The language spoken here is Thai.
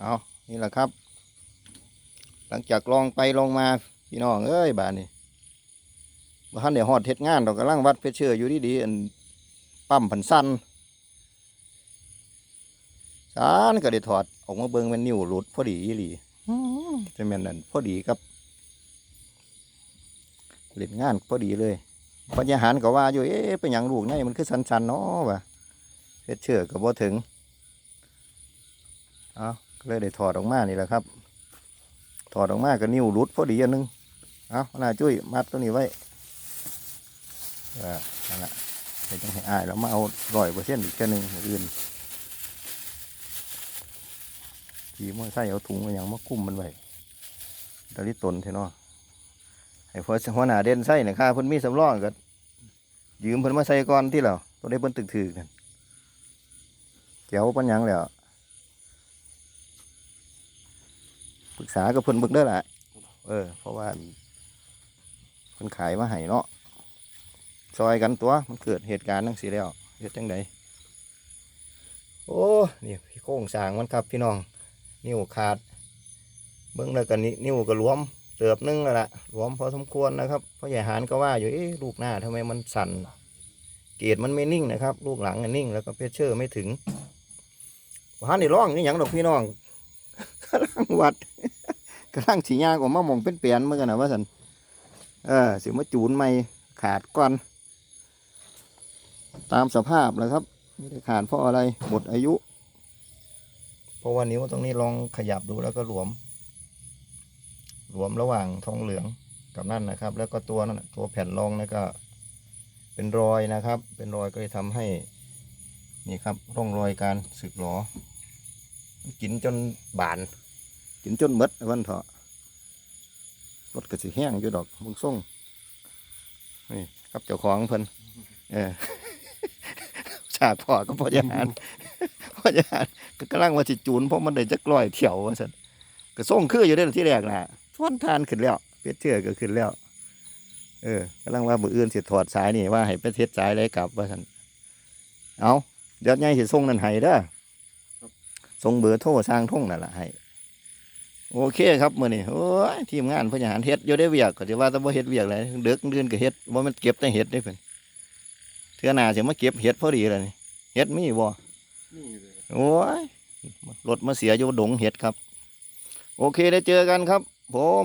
เอานี่แหละครับ หลังจากลองไปลองมาพี่น้องเอ้ยบานนี้บ้านเดี๋ยวหอดเฮ็ดงานเรากำลังวัดเพชรเชื่ออยู่ดีๆอันปั๊มผันสั้นสานก็ได้ถอดออกมาเบิ่งแมันนิ้วหลุดพอดีอีหลีจะแม่นนั่นพอดีครับเล่นงานพอดีเลยพญาหารก็ว่าอยู่เอ๊ะเป็นหยังลูกไงมันคือสันๆเนาะวะเพชรเชื่อก็บ่ถึง เอา เลยได้ถอดออกมานี่แหละครับ ถอดออกมาก็นิ้วหลุดพอดีอันหนึงเอาหน้าจุ้ยมัดตัวนี้ไว้เออนั่นแหละเดี๋ยวจังให้อายแล้วมาเอาร้อยเปอร์เซ็นต์อีกแค่หนึ่งอื่นทีมอไซค์เอาถุงมาอย่างมาคุ้มมันไว้ตะลิตนเทนาะให้พอหัวหน้าเด่นไส้เนี่ยค่าเพิ่นมีสำรองก็ยืมเพิ่นมาใส่ก่อนที่เราตัวได้เพิ่นตึกถือกันเจ้าปัญญังแล้ว รึกษากับเพิ่นเบิ่งได้อล่ะเออ เพราะว่าคนขายมาให้เนาะซอยกันตัวมันเกิดเหตุการณ์ทั้งสี่แล้วเหตุจังใดโอ้นี่พี่โค้งสางมันครับพี่น้อง นิ้วขาด เบิ้งแล้วกันนิ้วก็หลวมเติบนึงแล้วล่ะหลวมพอสมควรนะครับเพราะใหญ่หานก็ว่าอยู่เอ๊ะลูกหน้าทำไมมันสั่นเกรดมันไม่นิ่งนะครับ ลูกหลังนิ่ง แล้วก็เพชเชอร์ไม่ถึงหานนี่ร้องนี่หยังดอกพี่น้องกำลังวัด กำลังสียางออกมาหมองเป็นเปลี่ยนเมื่อกันนะว่าสันเออสิมาจูนไม่ขาดก่อน ตามสภาพแล้วครับไม่ได้ขาดเพราะอะไรหมดอายุ เพราะว่านิ้วตรงนี้ลองขยับดูแล้วก็หลวม หลวมระหว่างทองเหลืองกับนั่นนะครับ แล้วก็ตัวนั่นตัวแผ่นรองนั่ก็ เป็นรอยนะครับ เป็นรอยก็เลยทำให้ นี่ครับร่องรอยการสึกหรอกินจนบาน กินจนหมดวันเถอะรถก็สิแห้งอยู่ดอกมึงส่งนี่ครับเจ้าของเพิ่นเออฉากพ่อก็พอยานพอยานก็กำลังว่าสิจูนเพราะมันได้จักร้อยเที่ยวว่าซั่นก็ส่งคืออยู่ได้อที่แรกน่ะทวนทานขึ้นแล้วเพชรเชื่อก็ขึ้นแล้ว เออกำลังว่ามืออื่นสิถอดสายนี่ว่าให้ไปเทศสายเลยกลับว่าซั่นเอาเดี๋ยวใหญ่สิส่งนั่นให้เด้อส่งเบอร์โทรสร้างท่งนั่นล่ะให้ โอเคครับมื้อนี้โอ้ยทีมงานพญาหารเฮ็ดอยู่ได้เวียกก็สิว่าแต่บ่เฮ็ดเวียกเลยเด็กเดือนก็เฮ็ดบ่แมันเก็บแต่เฮ็ดเด้เพิ่นเทื่อหน้าสิมาเก็บเฮ็ดพอดีเลยนี่เฮ็ดมีบ่นี่เลยโอ้ยรถมาเสียอยู่ดงเฮ็ดครับ โอเคได้เจอกันครับ ผม